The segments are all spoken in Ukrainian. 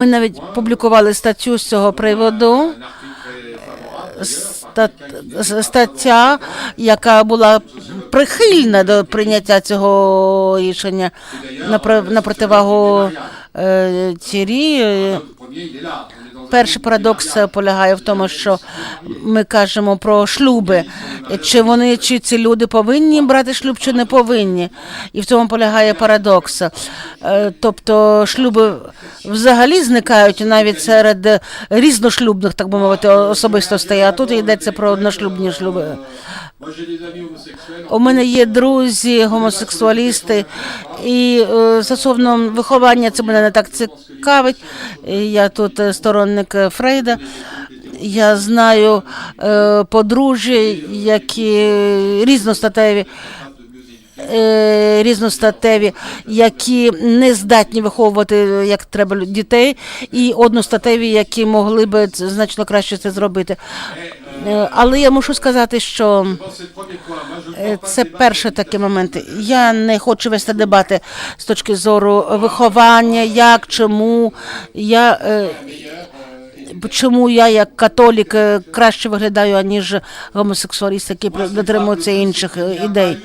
Ми навіть публікували статтю з цього приводу. Ста- стаття, яка була прихильна до прийняття цього рішення на, про- на противагу е, Тірі. Е, Перший парадокс полягає в тому, що ми кажемо про шлюби. Чи вони, чи ці люди повинні брати шлюб, чи не повинні. І в цьому полягає парадокс. Е, Тобто шлюби взагалі зникають навіть серед різношлюбних, так би мовити, особистостей. А тут йдеться про одношлюбні шлюби. У мене є друзі, гомосексуалісти, і е, стосовно виховання це мене не так цікавить. Я тут е, сторонник е, Фрейда. Я знаю е, подружжя, які різностатеві. е, Різностатеві, які не здатні виховувати як треба дітей, і одностатеві, які могли би значно краще це зробити. Е, Але я мушу сказати, що Е, Це перший такий момент. Я не хочу вести дебати з точки зору виховання, як, чому. Я, чому я як католік е, краще виглядаю, аніж гомосексуаліст, які при- дотримуються інших е, ідей.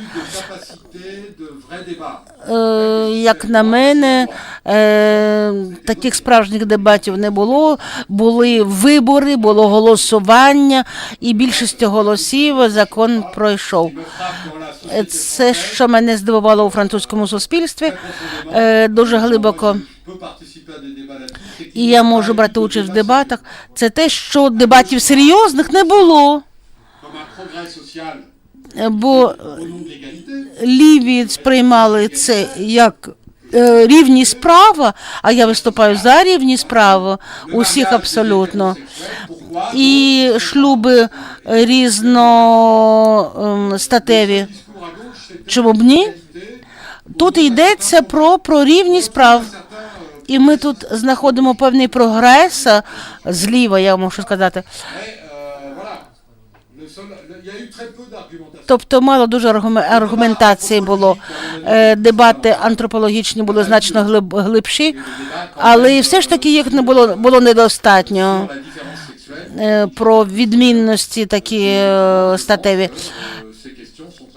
Е, Як на мене, е, таких справжніх дебатів не було. Були вибори, було голосування, і більшістю голосів закон пройшов. Е, Це, що мене здивувало у французькому суспільстві, е, дуже глибоко. І я можу брати участь в дебатах. Це те, що дебатів серйозних не було. Бо ліві сприймали це як е, рівність права, а я виступаю за рівність права усіх абсолютно. І шлюби різностатеві. Чому б ні? Тут йдеться про, про рівність прав. І ми тут знаходимо певний прогрес зліва, я можу сказати. Тобто мало дуже аргуме- аргументації було. Е, Дебати антропологічні були значно глиб, глибші, але все ж таки їх не було, було недостатньо е, про відмінності такі е, статеві.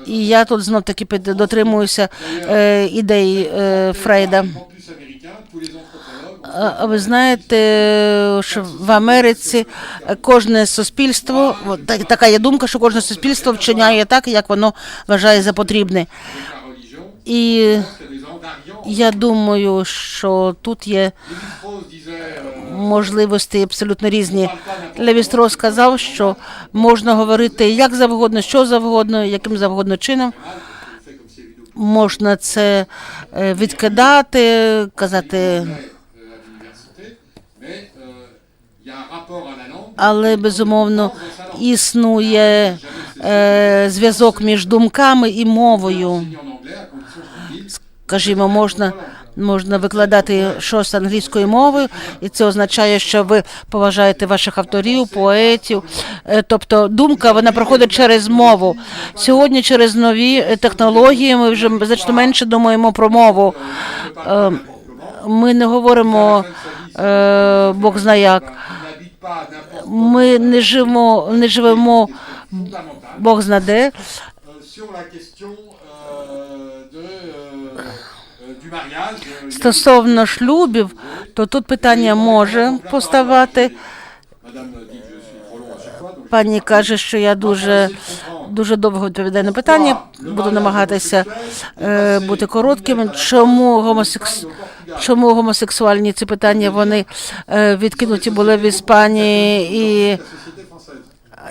І я тут знов таки дотримуюся е, ідей е, Фрейда. Ви знаєте, що в Америці кожне суспільство, така є думка, що кожне суспільство вчиняє так, як воно вважає за потрібне. І я думаю, що тут є можливості абсолютно різні. Левістро сказав, що можна говорити як завгодно, що завгодно, яким завгодно чином. Можна це е, відкидати, казати, але безумовно існує е, зв'язок між думками і мовою. Скажімо, можна. Можна викладати щось англійською мовою, і це означає, що ви поважаєте ваших авторів, поетів. Е, Тобто думка вона проходить через мову. Сьогодні через нові е, технології ми вже значно менше думаємо про мову. Е, Ми не говоримо Бог знає як. Ми не живемо, не живемо Бог зна де. Стосовно шлюбів, то тут питання може поставати. Пані каже, що я дуже дуже довго відповідаю на питання. Буду намагатися е, бути коротким. Чому гомосекс... Чому гомосексуальні ці питання вони е, відкинуті були в Іспанії і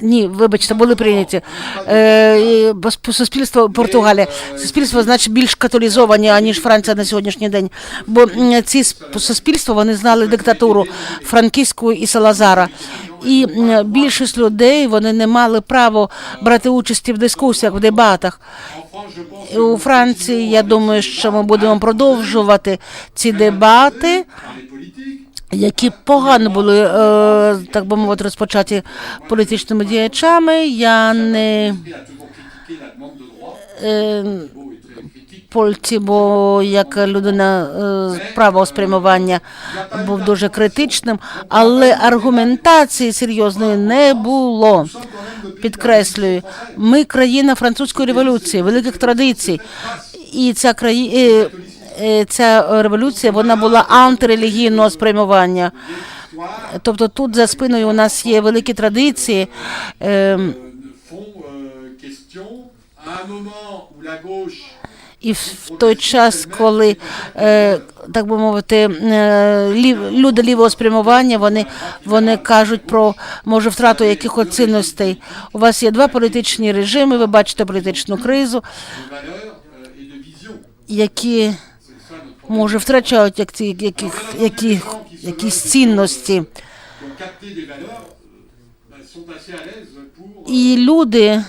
ні, вибачте, були прийняті. Е, суспільство Португалія. Суспільство значить більш католізовані, аніж Франція на сьогоднішній день. Бо ці сп- суспільства вони знали диктатуру франківську і Салазара. І більшість людей вони не мали права брати участі в дискусіях, в дебатах. У Франції я думаю, що ми будемо продовжувати ці дебати. Які погано були, е, так би мовити, розпочаті політичними діячами. Я не е. Леопольд, бо як людина е, правого спрямування був дуже критичним, але аргументації серйозної не було. Підкреслюю, ми країна французької революції, великих традицій, і ця країна. Ця революція вона була антирелігійного спрямування. Тобто тут за спиною у нас є великі традиції. gauche І в той час, коли е, так би мовити, е, люди лівого спрямування, вони, вони кажуть про може втрату якихось цінностей. У вас є два політичні режими, ви бачите політичну кризу, які може втрачають як яких, які, якісь цінності. І люди,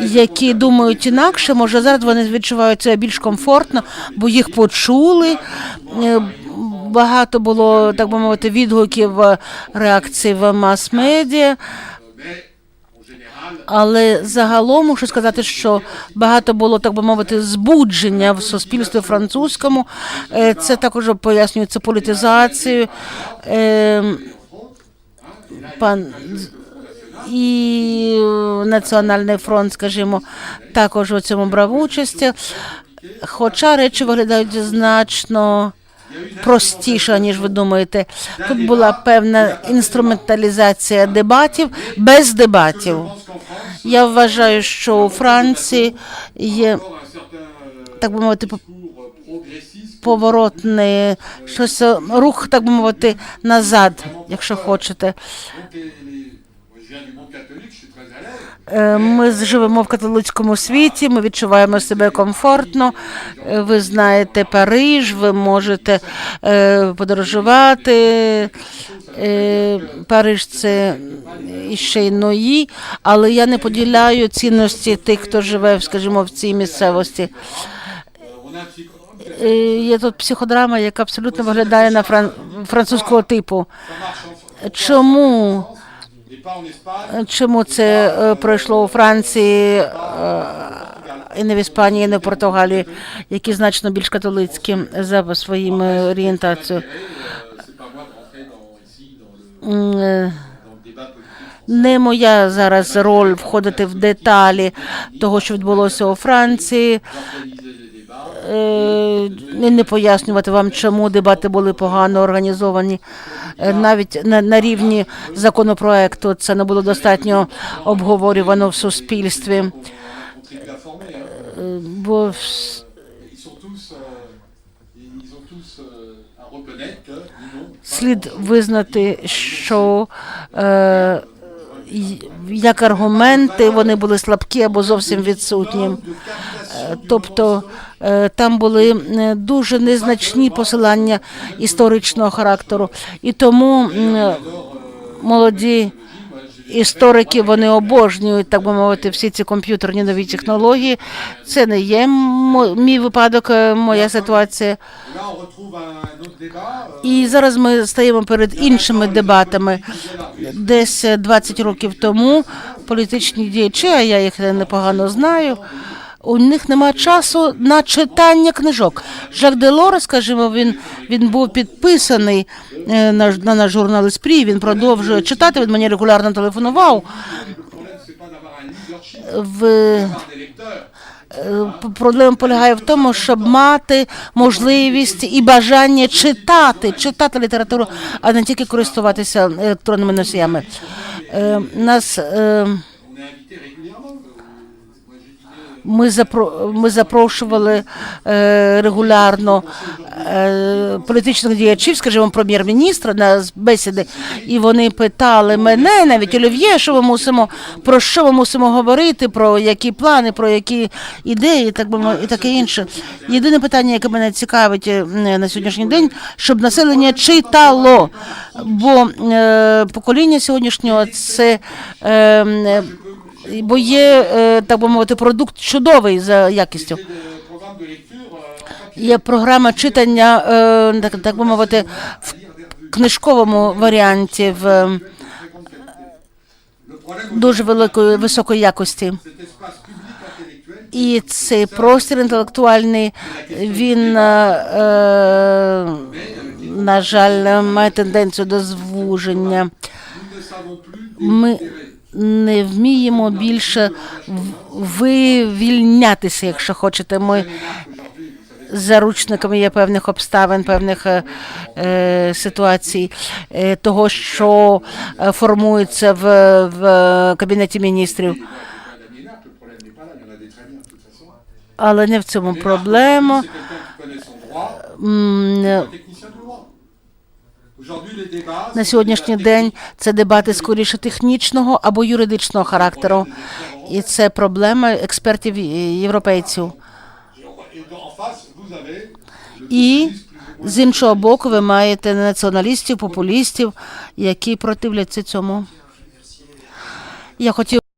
які думають інакше, може зараз вони відчувають себе більш комфортно, бо їх почули. Е, Багато було, так би мовити, відгуків е, реакцій в мас-медіа. Але загалом мушу сказати, що багато було, так би мовити, збудження в суспільстві французькому. Е, Це також пояснюється політизацією. Е, Пан і Національний фронт, скажімо, також у цьому брав участь. Хоча речі виглядають значно простіше, ніж ви думаєте. Тут була певна інструменталізація дебатів без дебатів. Я вважаю, що у Франції є, так би мовити, поворотний щось рух, так би мовити, назад, якщо хочете. Ми живемо в католицькому світі, ми відчуваємо себе комфортно. Е, Ви знаєте Париж, ви можете е, подорожувати. Е, Париж це іще й ної, але я не поділяю цінності тих, хто живе, скажімо, в цій місцевості. Е, Є тут психодрама, яка абсолютно виглядає на фран... французького типу. Чому? Чому це е, пройшло у Франції е, і не в Іспанії, і не в Португалії, які значно більш католицькі за своїми орієнтацією? Е. Не моя зараз роль входити в деталі того, що відбулося у Франції, Organiser des débats. е, і не пояснювати вам, чому дебати були погано організовані. Е, Навіть на, на рівні законопроекту це не було достатньо обговорювано в суспільстві. Е, Бо слід визнати, що е, як аргументи вони були слабкі або зовсім відсутні. Тобто е, там були е, дуже незначні посилання історичного характеру, і тому молоді історики вони обожнюють, так би мовити, всі ці комп'ютерні нові технології. Це не є мій випадок, е, моя ситуація. І зараз ми стаємо перед іншими дебатами. Десь е, 20 років тому політичні діячі, а я їх непогано знаю. У них нема часу на читання книжок. Жак Делор, скажімо, він, він був підписаний е, на, на наш журнал «Еспрі», Він продовжує читати. Він мені регулярно телефонував. В. Е, Проблема полягає в тому, щоб мати можливість і бажання читати, читати літературу, а не тільки користуватися електронними носіями. Е, Нас ми запро ми запрошували е, регулярно е, політичних діячів, скажімо, прем'єр-міністра на бесіди, і вони питали мене, навіть Олів'є, що ми мусимо про що ми мусимо говорити, про які плани, про які ідеї, так би і таке інше. Єдине питання, яке мене цікавить е, на сьогоднішній день, щоб населення читало, бо е, покоління сьогоднішнього це. Е, Бо є, е, так би мовити, продукт чудовий за якістю. Є програма читання, е, так, так би мовити, в книжковому варіанті в е, дуже великої високої якості. І цей простір інтелектуальний, він, е, е, на жаль, має тенденцію до звуження. Ми. Не вміємо більше вивільнятися, якщо хочете. Ми заручниками є певних обставин, певних е, е, ситуацій, е, того, що е, формується в, в кабінеті міністрів. Але не в цьому проблема. На сьогоднішній день це дебати скоріше технічного або юридичного характеру, і це проблема експертів європейців. І з іншого боку, ви маєте націоналістів, популістів, які противляться цьому. Я хотів